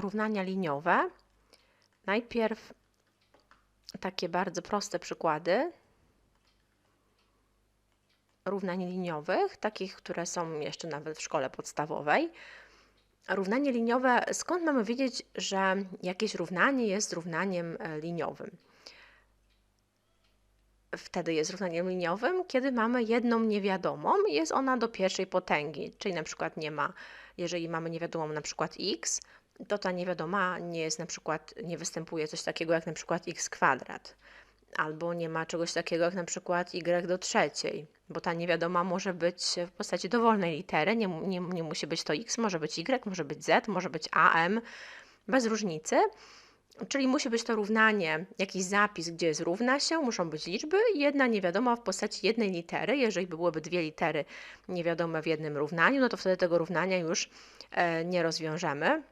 równania liniowe. Najpierw takie bardzo proste przykłady równań liniowych, takich, które są jeszcze nawet w szkole podstawowej. Równanie liniowe, skąd mamy wiedzieć, że jakieś równanie jest równaniem e, liniowym? Wtedy jest równaniem liniowym, kiedy mamy jedną niewiadomą i jest ona do pierwszej potęgi, czyli na przykład nie ma, jeżeli mamy niewiadomą na przykład x, to ta niewiadoma nie jest na przykład, nie występuje coś takiego jak na przykład x kwadrat, albo nie ma czegoś takiego jak na przykład y do trzeciej, bo ta niewiadoma może być w postaci dowolnej litery, nie, nie, nie musi być to x, może być y, może być z, może być am, bez różnicy. Czyli musi być to równanie, jakiś zapis, gdzie jest równa się, muszą być liczby jedna niewiadoma w postaci jednej litery. Jeżeli byłyby dwie litery niewiadome w jednym równaniu, no to wtedy tego równania już e, nie rozwiążemy.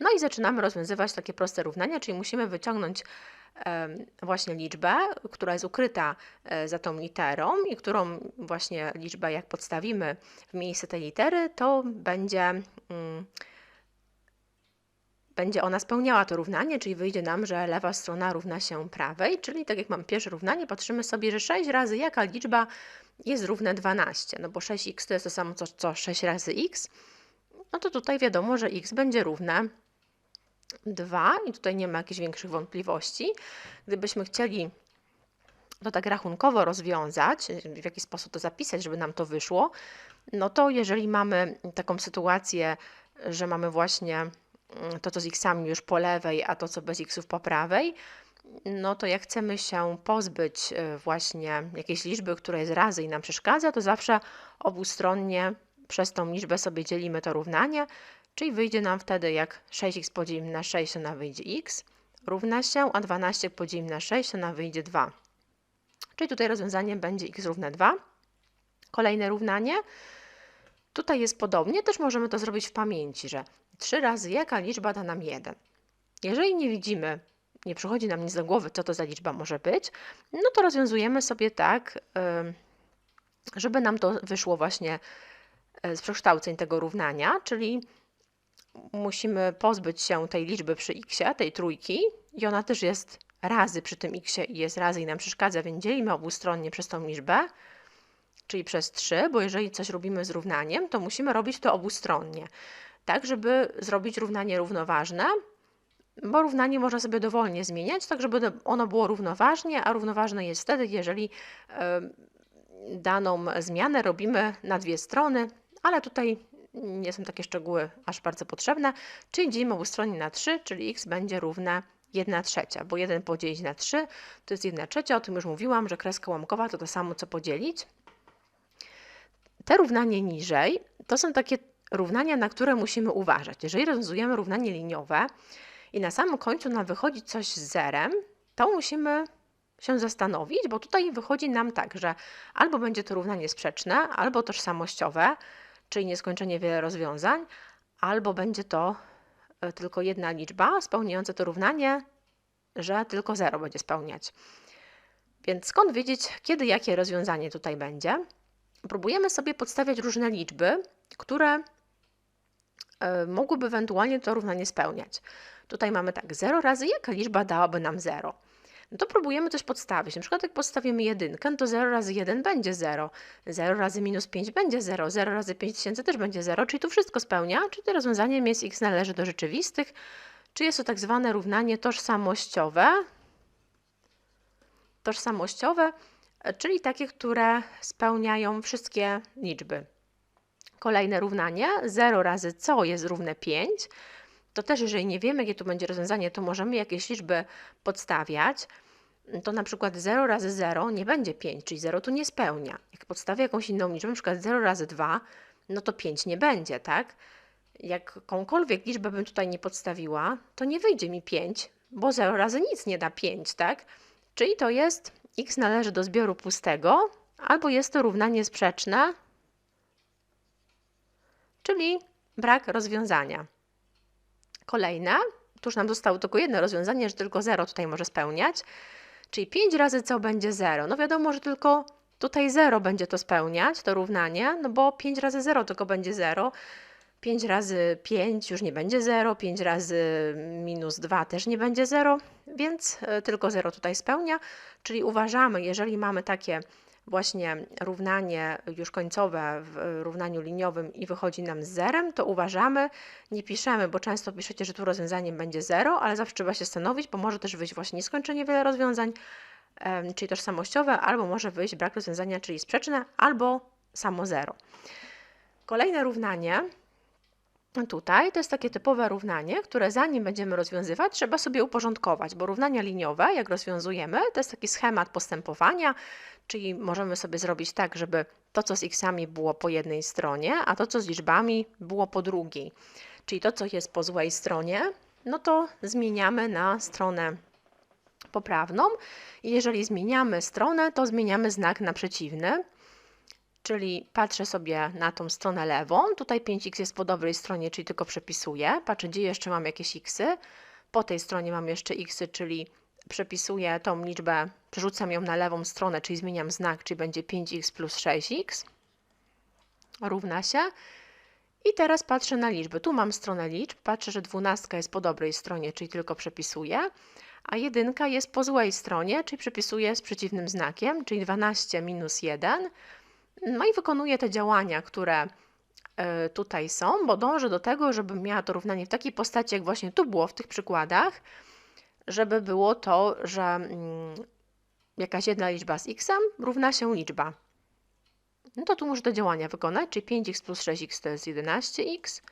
No i zaczynamy rozwiązywać takie proste równania, czyli musimy wyciągnąć właśnie liczbę, która jest ukryta e, za tą literą i którą właśnie liczbę jak podstawimy w miejsce tej litery, to będzie, mm, będzie ona spełniała to równanie, czyli wyjdzie nam, że lewa strona równa się prawej, czyli tak jak mam pierwsze równanie, patrzymy sobie, że 6 razy jaka liczba jest równa 12, no bo 6x to jest to samo co, co 6 razy x, no to tutaj wiadomo, że x będzie równe 2 i tutaj nie ma jakichś większych wątpliwości. Gdybyśmy chcieli to tak rachunkowo rozwiązać, w jaki sposób to zapisać, żeby nam to wyszło, no to jeżeli mamy taką sytuację, że mamy właśnie mm, to, co z xami już po lewej, a to, co bez xów po prawej, no to jak chcemy się pozbyć e, właśnie jakiejś liczby, która jest razy i nam przeszkadza, to zawsze obustronnie przez tą liczbę sobie dzielimy to równanie, czyli wyjdzie nam wtedy jak 6x podzielimy na 6, to wyjdzie x, równa się, a 12 podzielimy na 6, to wyjdzie 2. Czyli tutaj rozwiązaniem będzie x równe 2. Kolejne równanie. Tutaj jest podobnie, też możemy to zrobić w pamięci, że 3 razy jaka liczba da nam 1. Jeżeli nie widzimy, nie przychodzi nam nic do głowy, co to za liczba może być, no to rozwiązujemy sobie tak, żeby nam to wyszło właśnie z przekształceń tego równania, czyli musimy pozbyć się tej liczby przy x, tej trójki i ona też jest razy przy tym x i jest razy i nam przeszkadza, więc dzielimy obustronnie przez tą liczbę, czyli przez 3, bo jeżeli coś robimy z równaniem, to musimy robić to obustronnie, tak żeby zrobić równanie równoważne, bo równanie można sobie dowolnie zmieniać, tak żeby ono było równoważnie, a równoważne jest wtedy, jeżeli daną zmianę robimy na dwie strony, ale tutaj nie są takie szczegóły aż bardzo potrzebne, czyli dzielimy obustronnie na 3, czyli x będzie równe 1 trzecia, bo 1 podzielić na 3 to jest 1 trzecia, o tym już mówiłam, że kreska łamkowa to to samo co podzielić. Te równanie niżej to są takie równania, na które musimy uważać. Jeżeli rozwiązujemy równanie liniowe i na samym końcu nam wychodzi coś z zerem, to musimy się zastanowić, bo tutaj wychodzi nam tak, że albo będzie to równanie sprzeczne, albo tożsamościowe, czyli nieskończenie wiele rozwiązań, albo będzie to e, tylko jedna liczba spełniająca to równanie, że tylko 0 będzie spełniać. Więc skąd wiedzieć, kiedy jakie rozwiązanie tutaj będzie? Próbujemy sobie podstawiać różne liczby, które e, mogłyby ewentualnie to równanie spełniać. Tutaj mamy tak, 0 razy jaka liczba dałaby nam 0? No to próbujemy coś podstawić. Na przykład jak podstawimy jedynkę, no to 0 razy 1 będzie 0, 0 razy minus 5 będzie 0, 0 razy 5000 też będzie 0, czyli tu wszystko spełnia, czy to rozwiązaniem jest x należy do rzeczywistych, czy jest to tak zwane równanie tożsamościowe, tożsamościowe, czyli takie, które spełniają wszystkie liczby. Kolejne równanie, 0 razy co jest równe 5, to też jeżeli nie wiemy, jakie tu będzie rozwiązanie, to możemy jakieś liczby podstawiać. To na przykład 0 razy 0 nie będzie 5, czyli 0 tu nie spełnia. Jak podstawię jakąś inną liczbę, na przykład 0 razy 2, no to 5 nie będzie, tak? Jakąkolwiek liczbę bym tutaj nie podstawiła, to nie wyjdzie mi 5, bo 0 razy nic nie da 5, tak? Czyli to jest x należy do zbioru pustego, albo jest to równanie sprzeczne, czyli brak rozwiązania. Kolejne, tu już nam zostało tylko jedno rozwiązanie, że tylko 0 tutaj może spełniać, czyli 5 razy co będzie 0? No wiadomo, że tylko tutaj 0 będzie to spełniać, to równanie, no bo 5 razy 0 tylko będzie 0, 5 razy 5 już nie będzie 0, 5 razy minus 2 też nie będzie 0, więc e, tylko 0 tutaj spełnia. Czyli uważamy, jeżeli mamy takie właśnie równanie już końcowe w równaniu liniowym i wychodzi nam z zerem, to uważamy, nie piszemy, bo często piszecie, że tu rozwiązaniem będzie 0, ale zawsze trzeba się stanowić, bo może też wyjść właśnie nieskończenie wiele rozwiązań, czyli tożsamościowe, albo może wyjść brak rozwiązania, czyli sprzeczne, albo samo 0. Kolejne równanie Tutaj to jest takie typowe równanie, które zanim będziemy rozwiązywać, trzeba sobie uporządkować, bo równania liniowe, jak rozwiązujemy, to jest taki schemat postępowania, czyli możemy sobie zrobić tak, żeby to, co z xami było po jednej stronie, a to, co z liczbami było po drugiej. Czyli to, co jest po złej stronie, no to zmieniamy na stronę poprawną i jeżeli zmieniamy stronę, to zmieniamy znak na przeciwny. Czyli patrzę sobie na tą stronę lewą. Tutaj 5x jest po dobrej stronie, czyli tylko przepisuję. Patrzę, gdzie jeszcze mam jakieś xy. Po tej stronie mam jeszcze xy, czyli przepisuję tą liczbę, przerzucam ją na lewą stronę, czyli zmieniam znak, czyli będzie 5x plus 6x równa się. I teraz patrzę na liczby. Tu mam stronę liczb, patrzę, że dwunastka jest po dobrej stronie, czyli tylko przepisuję, a jedynka jest po złej stronie, czyli przepisuję z przeciwnym znakiem, czyli 12 minus 1 no i wykonuję te działania, które e, tutaj są, bo dążę do tego, żebym miała to równanie w takiej postaci, jak właśnie tu było w tych przykładach, żeby było to, że mm, jakaś jedna liczba z x równa się liczba. No to tu muszę te działania wykonać, czyli 5x plus 6x to jest 11x,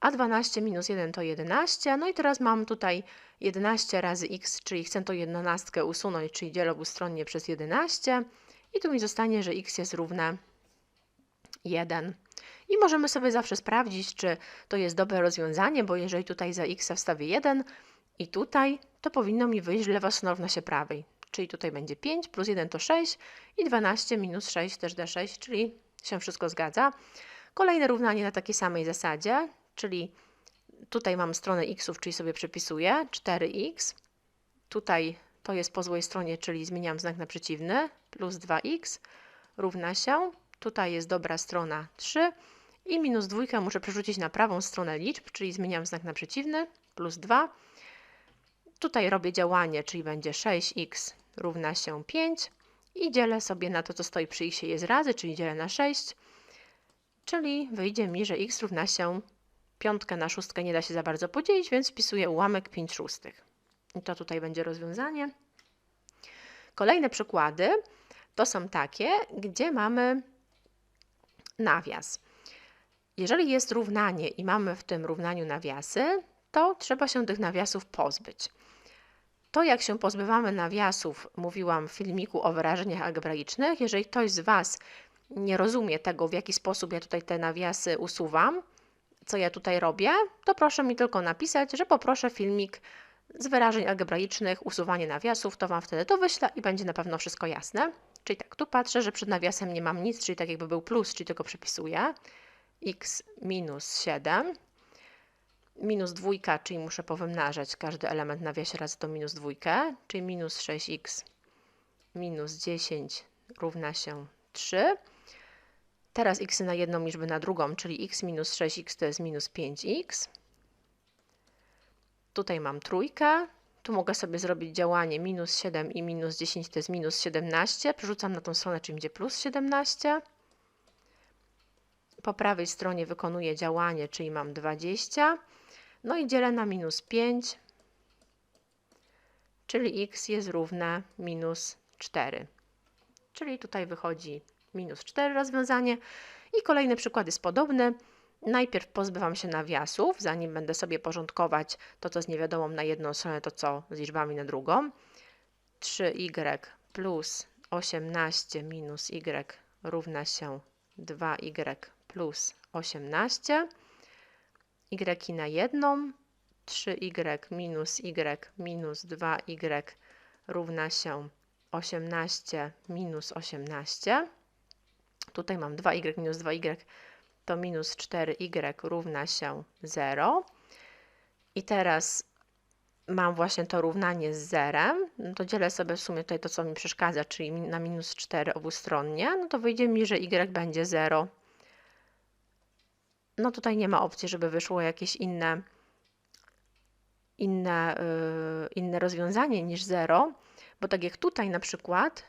a 12 minus 1 to 11. No i teraz mam tutaj 11 razy x, czyli chcę to 11 usunąć, czyli dzielę obustronnie przez 11. I tu mi zostanie, że x jest równe 1. I możemy sobie zawsze sprawdzić, czy to jest dobre rozwiązanie, bo jeżeli tutaj za x wstawię 1 i tutaj, to powinno mi wyjść, lewa równa się prawej. Czyli tutaj będzie 5 plus 1 to 6 i 12 minus 6 też da 6, czyli się wszystko zgadza. Kolejne równanie na takiej samej zasadzie, czyli tutaj mam stronę xów, czyli sobie przepisuję 4x. Tutaj to jest po złej stronie, czyli zmieniam znak na przeciwny, plus 2x równa się, tutaj jest dobra strona 3 i minus dwójkę muszę przerzucić na prawą stronę liczb, czyli zmieniam znak na przeciwny, plus 2. Tutaj robię działanie, czyli będzie 6x równa się 5 i dzielę sobie na to, co stoi przy x jest razy, czyli dzielę na 6, czyli wyjdzie mi, że x równa się piątkę na szóstkę nie da się za bardzo podzielić, więc wpisuję ułamek 5 szóstych. To tutaj będzie rozwiązanie. Kolejne przykłady to są takie, gdzie mamy nawias. Jeżeli jest równanie i mamy w tym równaniu nawiasy, to trzeba się tych nawiasów pozbyć. To, jak się pozbywamy nawiasów, mówiłam w filmiku o wyrażeniach algebraicznych. Jeżeli ktoś z Was nie rozumie tego, w jaki sposób ja tutaj te nawiasy usuwam, co ja tutaj robię, to proszę mi tylko napisać, że poproszę filmik z wyrażeń algebraicznych, usuwanie nawiasów, to Wam wtedy to wyślę i będzie na pewno wszystko jasne. Czyli tak, tu patrzę, że przed nawiasem nie mam nic, czyli tak jakby był plus, czyli tylko przepisuję. x minus 7, minus dwójka, czyli muszę powymnażać każdy element nawiasie razy to minus dwójkę, czyli minus 6x minus 10 równa się 3. Teraz x na jedną liczbę na drugą, czyli x minus 6x to jest minus 5x. Tutaj mam trójkę, tu mogę sobie zrobić działanie minus 7 i minus 10 to jest minus 17. Przerzucam na tą stronę, czyli będzie plus 17. Po prawej stronie wykonuję działanie, czyli mam 20. No i dzielę na minus 5, czyli x jest równe minus 4. Czyli tutaj wychodzi minus 4 rozwiązanie. I kolejny przykład jest podobny. Najpierw pozbywam się nawiasów, zanim będę sobie porządkować to, co z niewiadomą na jedną stronę, to co z liczbami na drugą. 3y plus 18 minus y równa się 2y plus 18. y na jedną, 3y minus y minus 2y równa się 18 minus 18. Tutaj mam 2y minus 2y to minus 4y równa się 0. I teraz mam właśnie to równanie z zerem, no to dzielę sobie w sumie tutaj to, co mi przeszkadza, czyli na minus 4 obustronnie, no to wyjdzie mi, że y będzie 0. no tutaj nie ma opcji, żeby wyszło jakieś inne, inne, yy, inne rozwiązanie niż 0, bo tak jak tutaj na przykład,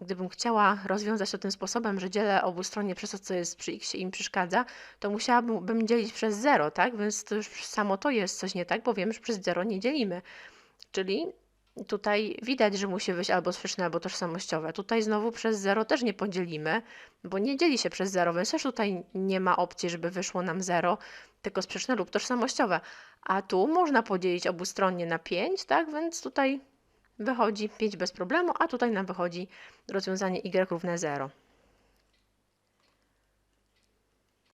gdybym chciała rozwiązać to tym sposobem, że dzielę obustronnie przez to, co jest przy x i im przeszkadza, to musiałabym dzielić przez 0, tak? Więc to już samo to jest coś nie tak, bo wiem, że przez 0 nie dzielimy. Czyli tutaj widać, że musi być albo sprzeczne, albo tożsamościowe. Tutaj znowu przez 0 też nie podzielimy, bo nie dzieli się przez 0, więc też tutaj nie ma opcji, żeby wyszło nam 0, tylko sprzeczne lub tożsamościowe. A tu można podzielić obustronnie na 5, tak? Więc tutaj wychodzi 5 bez problemu, a tutaj nam wychodzi rozwiązanie y równe 0.